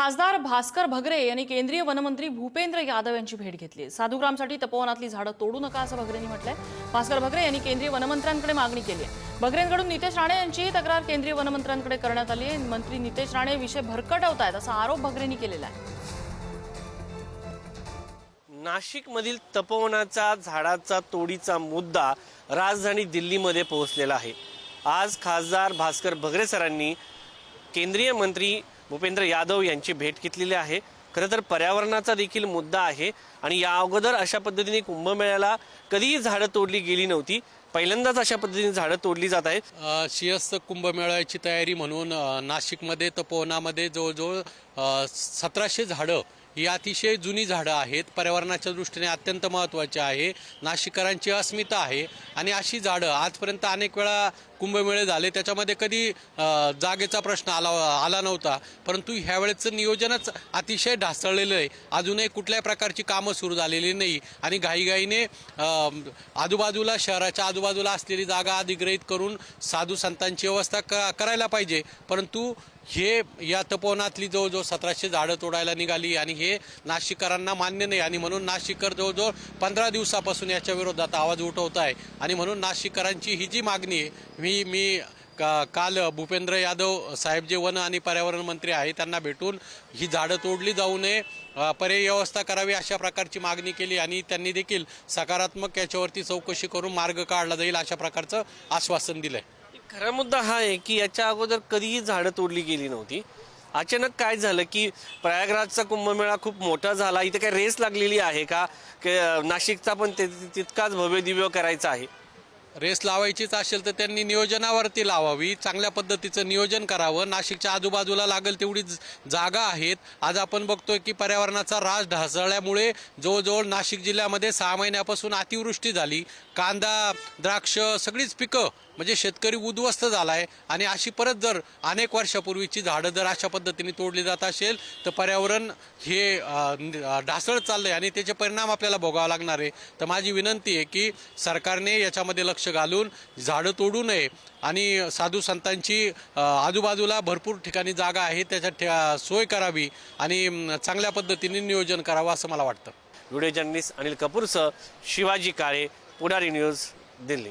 खासदार भास्कर भगरे यांनी केंद्रीय वनमंत्री भूपेंद्र यादव यांची भेट घेतली. साधुग्रामसाठी तपोवनातली झाडं तोडू नका असं भगरेंनी म्हटलंय. भास्कर भगरे यांनी केंद्रीय वनमंत्र्यांकडे मागणी केली आहे. भगरेंकडून नितेश राणे यांचीही तक्रार केंद्रीय वनमंत्र्यांकडे करण्यात आली आहे. मंत्री नितेश राणे विषय भरकटवतायत असा आरोप भगरेंनी केलेला आहे. नाशिकमधील तपोवनाचा झाडाचा तोडीचा मुद्दा राजधानी दिल्लीमध्ये पोहोचलेला आहे. आज खासदार भास्कर भगरे सरांनी केंद्रीय मंत्री भूपेंद्र यादव यांची भेट घेतलेली आहे. खरं तर पर्यावरणाचा देखील मुद्दा आहे आणि या अगोदर अशा पद्धतीने कुंभमेळ्याला कधीही झाडं तोडली गेली नव्हती. पहिल्यांदाच अशा पद्धतीने झाडं तोडली जात आहेत. अ, कुंभमेळ्याची तयारी म्हणून नाशिकमध्ये तपोवनामध्ये जवळजवळ सतराशे झाडं ही अतिशय जुनी झाडं आहेत. पर्यावरणाच्या दृष्टीने अत्यंत महत्त्वाची आहे. नाशिककरांची अस्मिता आहे आणि अशी झाडं आजपर्यंत अनेक वेळा कुंभमेळे झाले त्याच्यामध्ये कधी जागेचा प्रश्न आला आला नव्हता. परंतु ह्यावेळेचं नियोजनच अतिशय ढासळलेलं आहे. अजूनही कुठल्याही प्रकारची कामं सुरू झालेली नाही. आणि घाईघाईने आजूबाजूला शहराच्या आजूबाजूला असलेली जागा अधिग्रहित करून साधू संतांची व्यवस्था क करायला पाहिजे. परंतु हे या तपोवनातली जवळजवळ सतराशे झाडं तोडायला निघाली आणि हे नाशिककरांना मान्य नाही. आणि म्हणून नाशिककर जवळजवळ पंधरा दिवसापासून याच्या विरोधात आवाज उठवत आहे. आणि म्हणून नाशिककरांची ही जी मागणी आहे मी मी का काल भूपेंद्र यादव साहेब जे वन आणि पर्यावरण मंत्री आहे त्यांना भेटून ही झाडं तोडली जाऊ नये पर्याय व्यवस्था करावी अशा प्रकारची मागणी केली आणि त्यांनी देखील सकारात्मक याच्यावरती चौकशी करून मार्ग काढला जाईल अशा प्रकारचं आश्वासन दिलंय. खरा मुद्दा हा आहे की याच्या अगोदर कधीही झाडं तोडली गेली नव्हती. अचानक काय झालं की प्रयागराजचा कुंभमेळा खूप मोठा झाला इथे काय रेस लागलेली आहे का? की नाशिकचा पण ते तितकाच भव्य दिव्य करायचा आहे. रेस लावायचीच असेल तर त्यांनी नियोजनावरती लावावी. चांगल्या पद्धतीचं नियोजन करावं. नाशिकच्या आजूबाजूला लागेल तेवढी जागा आहेत. आज आपण बघतोय की पर्यावरणाचा राज ढासळल्यामुळे जवळजवळ नाशिक जिल्ह्यामध्ये सहा महिन्यापासून अतिवृष्टी झाली. कांदा द्राक्ष सगळीच पिकं म्हणजे शेतकरी उद्ध्वस्त झाला आहे आणि अशी परत जर अनेक वर्षापूर्वीची झाडं जर अशा पद्धतीने तोडली जात असेल तर पर्यावरण हे अ, चाललं आहे ढासळत चाललंय आणि त्याचे परिणाम आपल्याला भोगावा लागणार आहे. तर माझी विनंती आहे की सरकारने याच्यामध्ये लक्ष घालून झाडं तोडू नये. आणि साधू संतांची आजूबाजूला भरपूर ठिकाणी जागा आहे त्याच्यात ठे- सोय करावी आणि चांगल्या पद्धतीने नियोजन करावं असं मला वाटतं. व्हिडिओ जर्नलिस्ट अनिल कपूरसह शिवाजी काळे पुढारी न्यूज दिल्ली.